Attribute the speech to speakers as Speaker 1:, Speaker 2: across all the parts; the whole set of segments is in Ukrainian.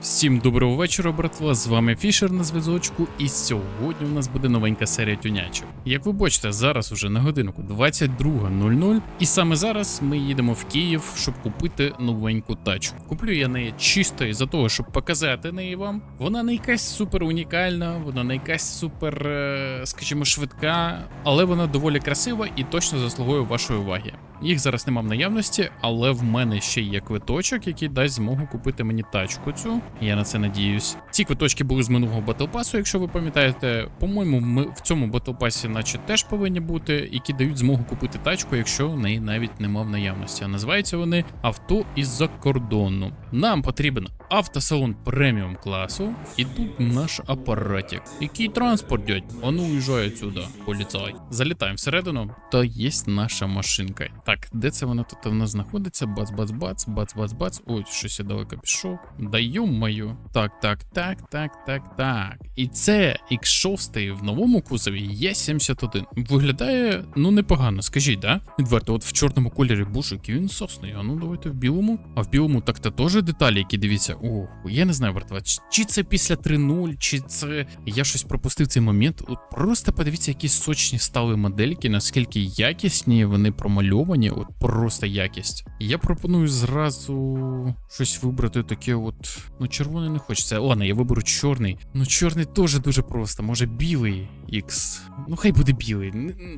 Speaker 1: Всім доброго вечора, братва. З вами Фішер на зв'язочку, і сьогодні у нас буде новенька серія тюнячок. Як ви бачите, зараз уже на годинку 22.00, і саме зараз ми їдемо в Київ, щоб купити новеньку тачку. Куплю я неї чисто із-за того, щоб показати неї вам. Вона не якась супер унікальна, вона не якась супер, е, скажімо, швидка, але вона доволі красива і точно заслуговує вашої уваги. Їх зараз нема в наявності, але в мене ще є квиточок, який дасть змогу купити мені тачку цю. Я на це надіюсь. Ці квиточки були з минулого Pass, якщо ви пам'ятаєте. По-моєму, ми в цьому Pass наче теж повинні бути, які дають змогу купити тачку, якщо в неї навіть нема в наявності. А називаються вони авто із-за кордону. Нам потрібен автосалон преміум класу, і тут наш апаратик. Який транспорт, дядь? А ну уїжджай отсюда, поліцай. Залітаємо всередину, то є наша машинка. Так, де це вона тут у нас знаходиться? Бац, бац, бац, бац, бац, бац. Ой, щось я далеко пішов. Даю мою. Так, так, так, так, так, так. І це X6 в новому кузові є 71. Виглядає ну непогано, скажіть, да? Відверто, от в чорному кольорі боже, який він сосний. А ну давайте в білому. А в білому так то теж деталі, які дивіться. Ох, я не знаю, братва, чи це після 3.0, чи це я щось пропустив цей момент. От просто подивіться, які сочні стали модельки, наскільки якісні вони промальовані, от просто якість. Я пропоную зразу щось вибрати таке, от. Ну, червоний не хочеться. Ладно, я виберу чорний. Ну, чорний теж дуже просто. Може, білий X. Ну, хай буде білий.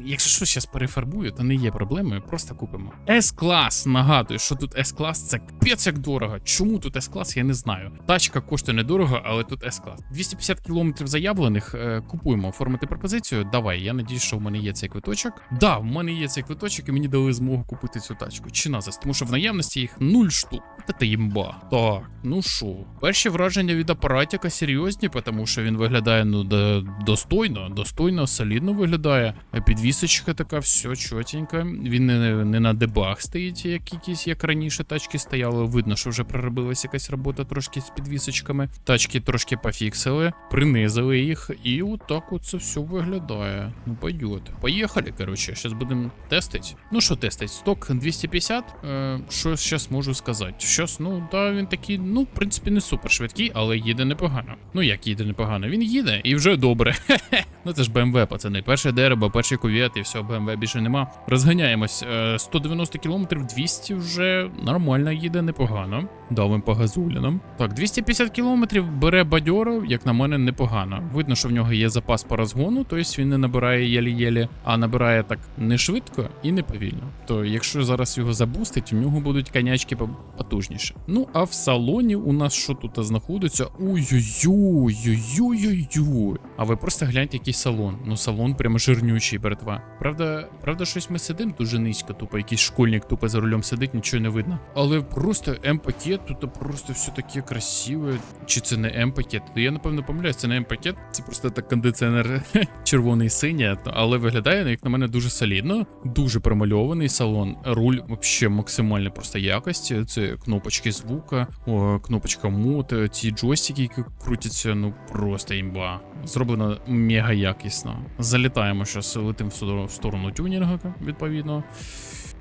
Speaker 1: Якщо що, зараз перефарбую, то не є проблемою, просто купимо. S-клас, нагадую, що тут S-клас це капець як дорого. Чому тут S-клас, я не знаю. Тачка коштує недорого, але тут S-клас. 250 кілометрів заявлених. Е, купуємо, оформити пропозицію. Давай, я надіюсь, що в мене є цей квиточок. Да, в мене є цей квиточок, і мені дали змогу купити цю тачку. Чи назас, тому що в наявності їх нуль штук. Та ти імба. Так, ну що, перші враження від апаратика серйозні, тому що він виглядає ну до- достойно, достойно, солідно виглядає. Підвісочка така, все чотенько. Він не, не на дебах стоїть, як якісь, як раніше тачки стояли. Видно, що вже проробилася якась робота трошки з підвісочками. Тачки трошки пофіксили, принизили їх, і отак от це все виглядає. Ну, пойдет. Поїхали, коротше, зараз будемо тестити. Ну що тестить? Сток 250. Е, що зараз можу сказати? Щас, ну, да, він такий, ну, в принципі, не супер швидкий, але їде непогано. Ну як їде непогано? Він їде і вже добре. Ну це ж BMW, пацани. Перше дерево, перший кувет і все, BMW більше нема. Розганяємось. Е, 190 км 200 вже нормально їде, непогано. Давим по газулінам. Так, 250 км бере бадьоро, як на мене, непогано. Видно, що в нього є запас по розгону, тобто він не набирає єлі-єлі, а набирає так не швидко і не повільно. То якщо зараз його забустить, у нього будуть конячки потужніше. Ну а в салоні у нас що тут знаходиться? Ой-ой-ой-ой-ой-ой. А ви просто гляньте, який салон. Ну, салон прямо жирнючий, братва. Правда, правда, щось ми сидимо дуже низько, тупо якийсь школьник тупо за рулем сидить, нічого не видно. Але просто М-пакет, тут просто все таке красиве. Чи це не М-пакет? Я напевно помиляюсь, це не М-пакет, це просто так кондиціонер червоний синій, але виглядає, як на мене, дуже солідно, дуже промальований салон. Руль вообще максимально просто якості. Це кнопочки звука, кнопочка мут, ці джойстики, які крутяться, ну просто імба. Зроблено мега якісно. Залітаємо зараз, летимо в сторону тюнінга, відповідно.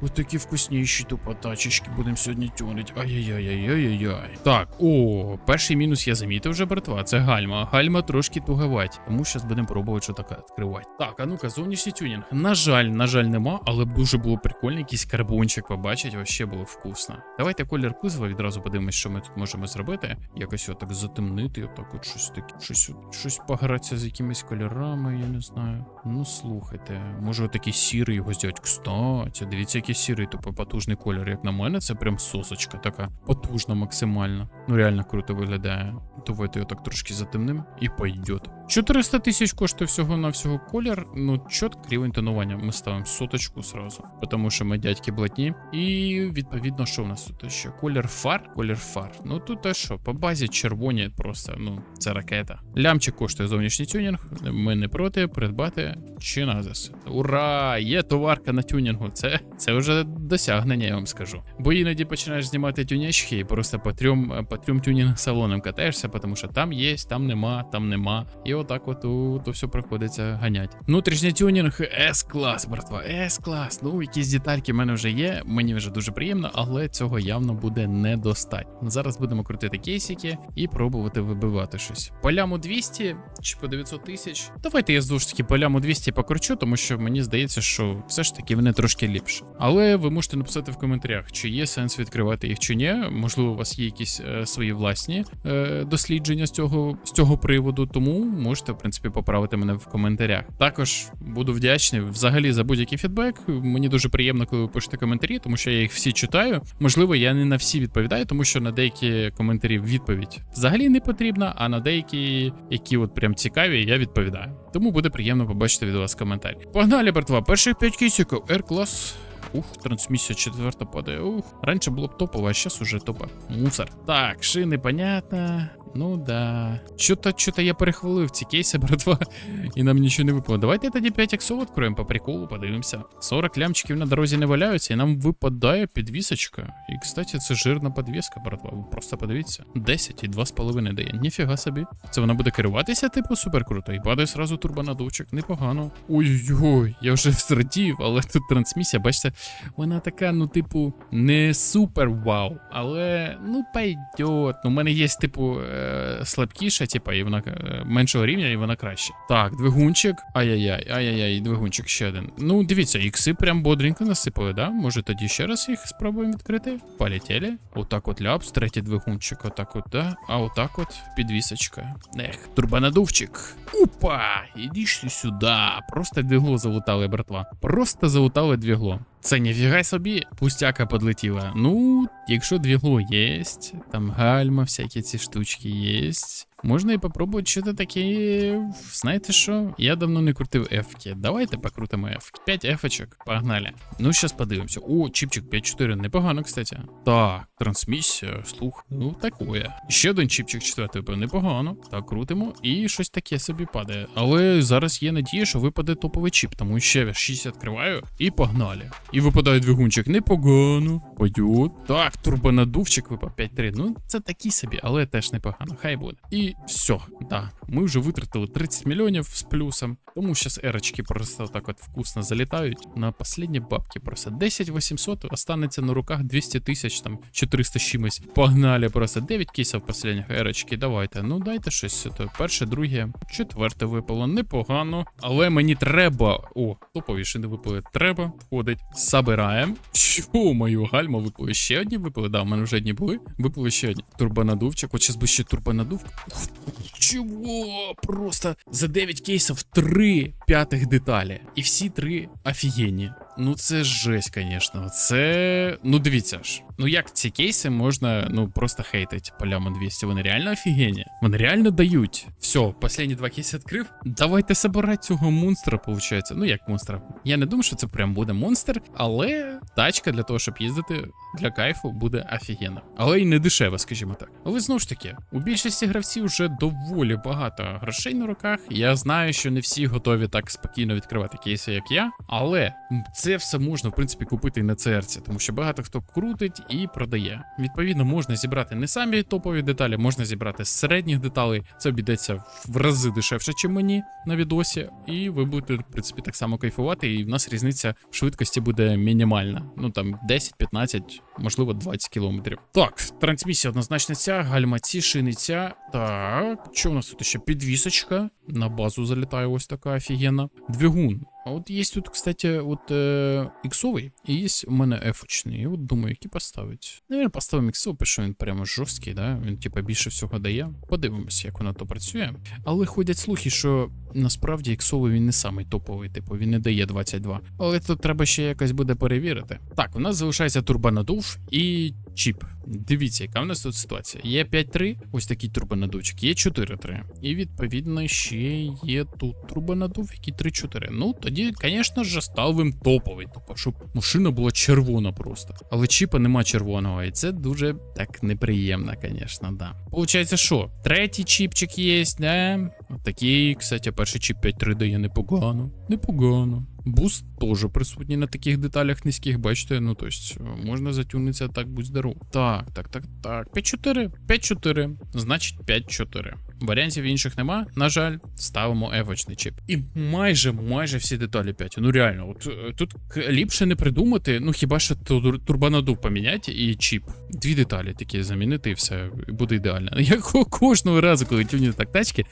Speaker 1: Ось такі вкусніші тупо тачечки будемо сьогодні тюнить. Ай-яй-яй-яй-яй-яй. Так, о, перший мінус я замітив вже, братва. Це гальма. Гальма трошки туговать. Тому зараз будемо пробувати що таке відкривати. Так, а ну-ка, зовнішній тюнінг. На жаль, на жаль, нема, але дуже було прикольно, якийсь карбончик побачить, вообще було вкусно. Давайте колір кузова відразу подивимось, що ми тут можемо зробити. Якось отак затемнити, отак от щось таке, щось, щось погратися з якимись кольорами, я не знаю. Ну слухайте, може отакий сірий його зробити. Кстати, дивіться, який сірий, тупо потужний колір. Як на мене, це прям сосочка така потужна максимально. Ну реально круто виглядає. Давайте його так трошки затемним і пойдет. 400 тисяч коштує всього на всього колір. Ну, чітко рівень тонування. Ми ставимо соточку сразу, тому що ми дядьки блатні. І відповідно, що в нас тут ще? Колір фар, колір фар. Ну тут те що, по базі червоні просто, ну, це ракета. Лямчик коштує зовнішній тюнінг. Ми не проти придбати чи назис. Ура! Є товарка на тюнінгу. Це, це вже досягнення, я вам скажу. Бо іноді починаєш знімати тюнячки і просто по трьом, по трьом тюнінг салонам катаєшся, тому що там є, там нема, там нема. І отак от то, то все приходиться ганять. Внутрішній тюнінг S-клас, братва, S-клас. Ну, якісь детальки в мене вже є, мені вже дуже приємно, але цього явно буде недостатньо. Зараз будемо крутити кейсики і пробувати вибивати щось. По ляму 200 чи по 900 тисяч. Давайте я знову ж таки по ляму 200 покручу, тому що мені здається, що все ж таки вони трошки ліпше. Але ви можете написати в коментарях, чи є сенс відкривати їх чи ні. Можливо, у вас є якісь е, свої власні е, дослідження з цього, з цього приводу, тому можете, в принципі, поправити мене в коментарях. Також буду вдячний взагалі за будь-який фідбек. Мені дуже приємно, коли ви пишете коментарі, тому що я їх всі читаю. Можливо, я не на всі відповідаю, тому що на деякі коментарі відповідь взагалі не потрібна, а на деякі, які от прям цікаві, я відповідаю. Тому буде приємно побачити від вас коментар. Погнали, братва, перших 5 кісіків, R-клас. Ух, трансмісія четверта падає. Ух, раніше було б топово, а зараз уже топа. Мусор. Так, шини, понятно. Ну да. Чо-то, чо-то я перехвалив ці кейси, братва, і нам нічого не випало. Давайте тоді 5 іксов відкроємо по приколу, подивимося. 40 лямчиків на дорозі не валяються, і нам випадає підвісочка. І, кстати, це жирна підвіска, братва. Ви просто подивіться. 10 і 2,5 дає. Ніфіга собі. Це вона буде керуватися, типу, супер круто. І падає сразу турбонадувчик. Непогано. Ой-ой-ой, я вже зрадів, але тут трансмісія, бачите, вона така, ну, типу, не супер вау. Але, ну, пойдет. Ну, у мене є, типу, е, слабкіша, типу, і вона е, меншого рівня, і вона краще. Так, двигунчик. Ай-яй-яй, ай-яй-яй, двигунчик ще один. Ну, дивіться, ікси прям бодренько насипали, да? Може тоді ще раз їх спробуємо відкрити? Полетіли. Отак от ляпс, третій двигунчик, отак от, да. А отак от підвісочка. Ех, турбонадувчик. Опа! Іди сюди. Просто двігло залутали, братва. Просто залутали двігло. Це ніфіга собі, пустяка подлетіла. Ну, якщо двігло єсть, там гальма, всякі ці штучки єсть. Можна і попробувати щось таке. Знаєте що? Я давно не крутив ефки. Давайте покрутимо ефки. 5 ефочок, погнали. Ну, зараз подивимося. О, чіпчик 5-4, непогано, кстати. Так, трансмісія, слух. Ну, такое. Ще один чіпчик четвертий, типу, непогано. Так, крутимо. І щось таке собі падає. Але зараз є надія, що випаде топовий чіп, тому ще 6 відкриваю і погнали. І випадає двигунчик. Непогано. Пойдет. Так, турбонадувчик випав 5-3. Ну, це такий собі, але теж непогано. Хай буде. І все, да. Ми вже витратили 30 мільйонів з плюсом. Тому зараз ерочки просто так от вкусно залітають. На останні бабки просто 10 800 останеться на руках 200 тисяч, там 400 з чимось. Погнали просто 9 кейсів останніх ерочки. Давайте. Ну дайте щось. То перше, друге, четверте випало. Непогано. Але мені треба. О, топові ще не випали. Треба. Входить. Забираємо. Що мою гальма випали? Ще одні випали? Да, в мене вже одні були. Випали ще одні. Турбонадувчик. От зараз би ще турбонадувка. Чого? Просто за 9 кейсів 3 п'ятих деталі. І всі три офігенні. Ну це жесть, звісно. Це. Ну дивіться ж. Ну як ці кейси можна ну просто хейтить по ляму 200? Вони реально офігенні. Вони реально дають. Все, останні два кейси відкрив. Давайте собирати цього монстра, виходить. Ну як монстра. Я не думаю, що це прям буде монстр, але тачка для того, щоб їздити для кайфу, буде офігенна. Але й не дешева, скажімо так. Але знову ж таки, у більшості гравців вже доволі багато грошей на руках. Я знаю, що не всі готові так спокійно відкривати кейси, як я, але це все можна в принципі купити і на CRC, тому що багато хто крутить і продає. Відповідно, можна зібрати не самі топові деталі, можна зібрати середніх деталей. Це обійдеться в рази дешевше, ніж мені на відосі, і ви будете в принципі так само кайфувати. І в нас різниця в швидкості буде мінімальна. Ну там 10-15, можливо, 20 кілометрів. Так, трансмісія однозначно ця, гальма ці. Так, що у нас тут ще підвісочка? На базу залітає ось така офігенна. Двигун. А от є тут, кстати, от е, іксовий, і є у мене ефочний. І от думаю, які поставить. Навірно, поставимо іксовий, тому що він прямо жорсткий, да? Він типа більше всього дає. Подивимося, як воно то працює. Але ходять слухи, що насправді іксовий він не самий топовий, типу, він не дає 22. Але тут треба ще якось буде перевірити. Так, у нас залишається турбонадув і чіп. Дивіться, яка в нас тут ситуація. Є 5-3, ось такий турбонадувчик, є 4-3. І відповідно ще є тут турбонадув, який 3-4. Ну, тоді, звісно ж, ставимо топовий, тобто, щоб машина була червона просто. Але чіпа нема червоного, і це дуже так неприємно, звісно, да. Получається, що? Третій чіпчик є, да? От такий, кстати, перший чіп 5-3 дає непогано. Непогано. Буст теж присутній на таких деталях низьких, бачите, ну тобто можна затюнитися так, будь здоров. Так, так, так, так. 5-4, 5-4, значить 5-4. Варіантів інших нема. На жаль, ставимо евочний чіп. І майже, майже всі деталі 5. Ну реально, от е, тут ліпше не придумати, ну хіба що тур- турбонадув поміняти і чіп. Дві деталі такі замінити, і все, буде ідеально. Як кожного разу, коли тюнять так тачки,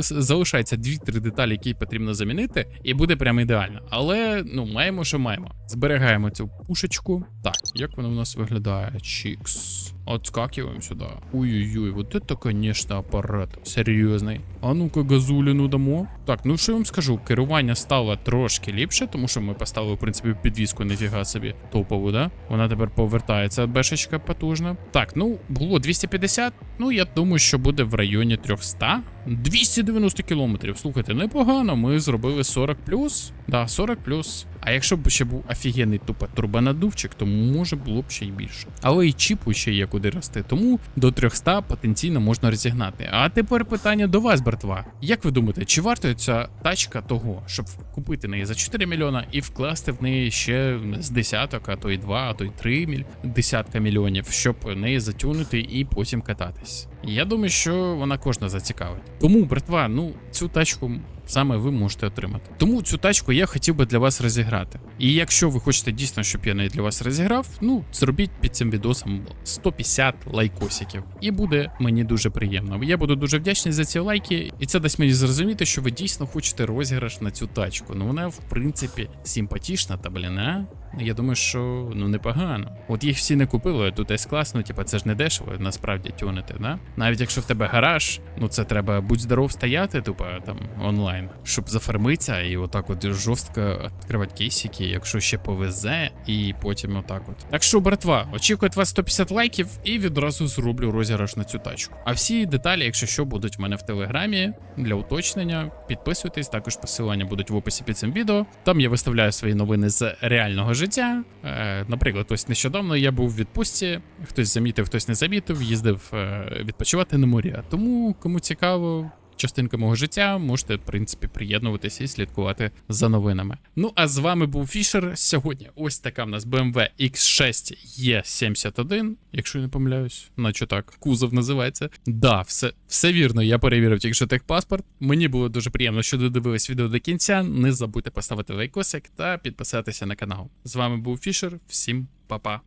Speaker 1: залишається 2-3 деталі, які потрібно замінити, і буде прям ідеально. Але ну маємо, що маємо. Зберігаємо цю пушечку. Так, як вона у нас виглядає? Чікс. Отскакиваем сюда. Ой-ой-ой, вот это, конечно, аппарат. Серйозний. А ну-ка, газуліну дамо. Так, ну що я вам скажу, керування стало трошки ліпше, тому що ми поставили, в принципі, підвіску ніфіга собі топову, да? Вона тепер повертається, бешечка потужна. Так, ну, було 250, ну я думаю, що буде в районі 300. 290 кілометрів. Слухайте, непогано. Ми зробили 40 плюс. Да, 40 плюс. А якщо б ще був офігенний тупо турбонадувчик, то може було б ще й більше. Але і чіпу ще є куди рости, тому до 300 потенційно можна розігнати. А тепер питання до вас, братва. Як ви думаєте, чи варто ця тачка того, щоб купити неї за 4 мільйона і вкласти в неї ще з десяток, а то й 2, а то й 3 міль... десятка мільйонів, щоб неї затюнити і потім кататись? Я думаю, що вона кожна зацікавить. Тому, братва, ну цю тачку саме ви можете отримати. Тому цю тачку я хотів би для вас розіграти. І якщо ви хочете дійсно, щоб я неї для вас розіграв, ну зробіть під цим відосом 150 лайкосиків. І буде мені дуже приємно. Я буду дуже вдячний за ці лайки, і це дасть мені зрозуміти, що ви дійсно хочете розіграш на цю тачку. Ну вона в принципі симпатична та блін, а? Я думаю, що ну непогано. От їх всі не купили, тут ось класно, типа це ж не дешево, насправді тюнити, да? Навіть якщо в тебе гараж, ну це треба будь здоров стояти, тупо там онлайн, щоб зафармитися і отак от жорстко відкривати кейсики, якщо ще повезе, і потім отак от. Так що, братва, очікую від вас 150 лайків і відразу зроблю розіграш на цю тачку. А всі деталі, якщо що, будуть в мене в телеграмі для уточнення. Підписуйтесь, також посилання будуть в описі під цим відео. Там я виставляю свої новини з реального життя. Е, наприклад, ось нещодавно я був в відпустці, хтось замітив, хтось не замітив, їздив е, відпочивати на морі. Тому кому цікаво. Частинка мого життя можете, в принципі, приєднуватися і слідкувати за новинами. Ну а з вами був Фішер. Сьогодні ось така в нас BMW X6 E71, якщо я не помиляюсь, наче так, кузов називається. Да, все, все вірно, я перевірив тільки що техпаспорт. Мені було дуже приємно, що додивились відео до кінця. Не забудьте поставити лайкосик та підписатися на канал. З вами був Фішер. Всім па-па.